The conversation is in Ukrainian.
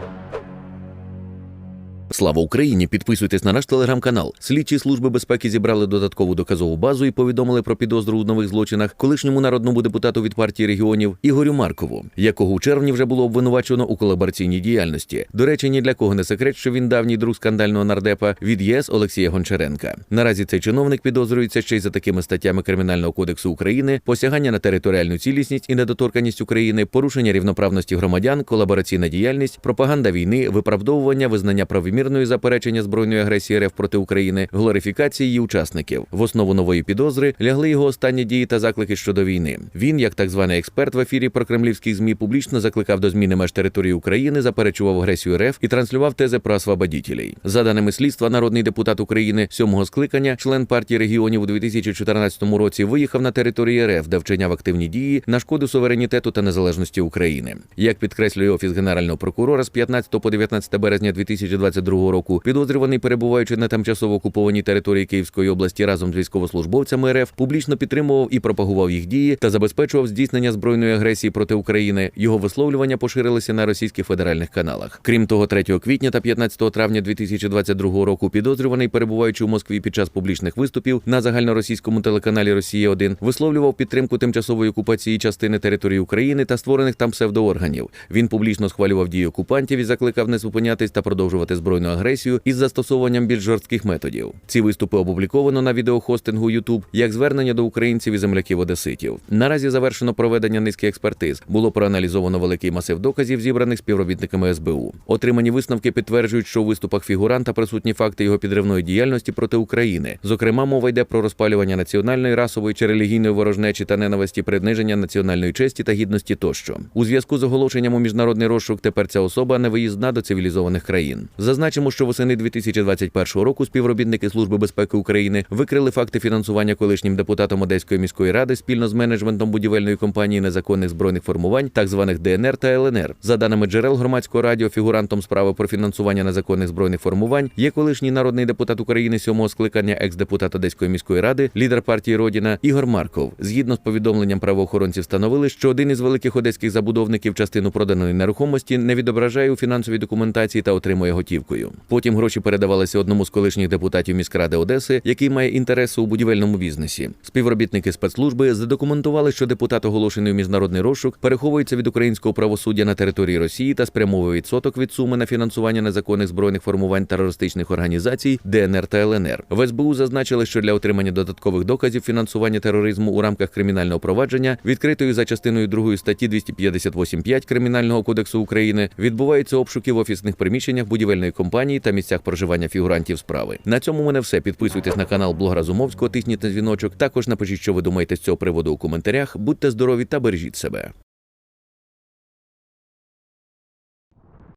Thank you. Слава Україні! Підписуйтесь на наш телеграм-канал. Слідчі служби безпеки зібрали додаткову доказову базу і повідомили про підозру у нових злочинах колишньому народному депутату від партії регіонів Ігорю Маркову, якого у червні вже було обвинувачено у колабораційній діяльності. До речі, ні для кого не секрет, що він давній друг скандального нардепа від ЄС Олексія Гончаренка. Наразі цей чиновник підозрюється ще й за такими статтями Кримінального кодексу України: посягання на територіальну цілісність і недоторканність України, порушення рівноправності громадян, колабораційна діяльність, пропаганда війни, виправдовування, визнання правомірної заперечення збройної агресії РФ проти України, глорифікації її учасників. В основу нової підозри лягли його останні дії та заклики щодо війни. Він, як так званий експерт в ефірі про кремлівських змі, публічно закликав до зміни меж території України, заперечував агресію РФ і транслював тези про освободітелей. За даними слідства, народний депутат України сьомого скликання, член партії регіонів у 2014 році, виїхав на територію РФ, де вчиняв активні дії на шкоду суверенітету та незалежності України. Як підкреслює офіс генерального прокурора з 15 по 19 березня 2022 року, підозрюваний, перебуваючи на тимчасово окупованій території Київської області разом з військовослужбовцями РФ, публічно підтримував і пропагував їх дії та забезпечував здійснення збройної агресії проти України. Його висловлювання поширилися на російських федеральних каналах. Крім того, 3 квітня та 15 травня 2022 року підозрюваний, перебуваючи у Москві під час публічних виступів на загальноросійському телеканалі Росія 1 висловлював підтримку тимчасової окупації частини території України та створених там псевдоорганів. Він публічно схвалював дії окупантів і закликав не зупинятись та продовжувати збройну агресію із застосуванням більш жорстких методів. Ці виступи опубліковано на відеохостингу YouTube як звернення до українців і земляків одеситів. Наразі завершено проведення низки експертиз. Було проаналізовано великий масив доказів, зібраних співробітниками СБУ. Отримані висновки підтверджують, що у виступах фігуранта присутні факти його підривної діяльності проти України. Зокрема, мова йде про розпалювання національної, расової чи релігійної ворожнечі та ненависті, приниження національної честі та гідності тощо. У зв'язку з оголошенням у міжнародний розшук тепер ця особа не виїзна до цивілізованих країн. Зазначимо, що восени 2021 року співробітники Служби безпеки України викрили факти фінансування колишнім депутатом Одеської міської ради спільно з менеджментом будівельної компанії незаконних збройних формувань, так званих ДНР та ЛНР. За даними джерел громадського радіо, фігурантом справи про фінансування незаконних збройних формувань є колишній народний депутат України сьомого скликання, екс-депутат Одеської міської ради, лідер партії Родіна Ігор Марков. Згідно з повідомленням правоохоронців, встановили, що один із великих одеських забудовників частину проданої нерухомості не відображає у фінансовій документації та отримує готівкою. Потім гроші передавалися одному з колишніх депутатів міськради Одеси, який має інтереси у будівельному бізнесі. Співробітники спецслужби задокументували, що депутат, оголошений у міжнародний розшук, переховується від українського правосуддя на території Росії та спрямовує відсоток від суми на фінансування незаконних збройних формувань терористичних організацій ДНР та ЛНР. В СБУ зазначили, що для отримання додаткових доказів фінансування тероризму у рамках кримінального провадження, відкритої за частиною 2 статті 258.5 Кримінального кодексу України, відбуваються обшуки в офісних приміщеннях будівельної компанії та місцях проживання фігурантів справи. На цьому мене все. Підписуйтесь на канал Блог Разумовського, тисніть на дзвіночок. Також напишіть, що ви думаєте з цього приводу у коментарях. Будьте здорові та бережіть себе.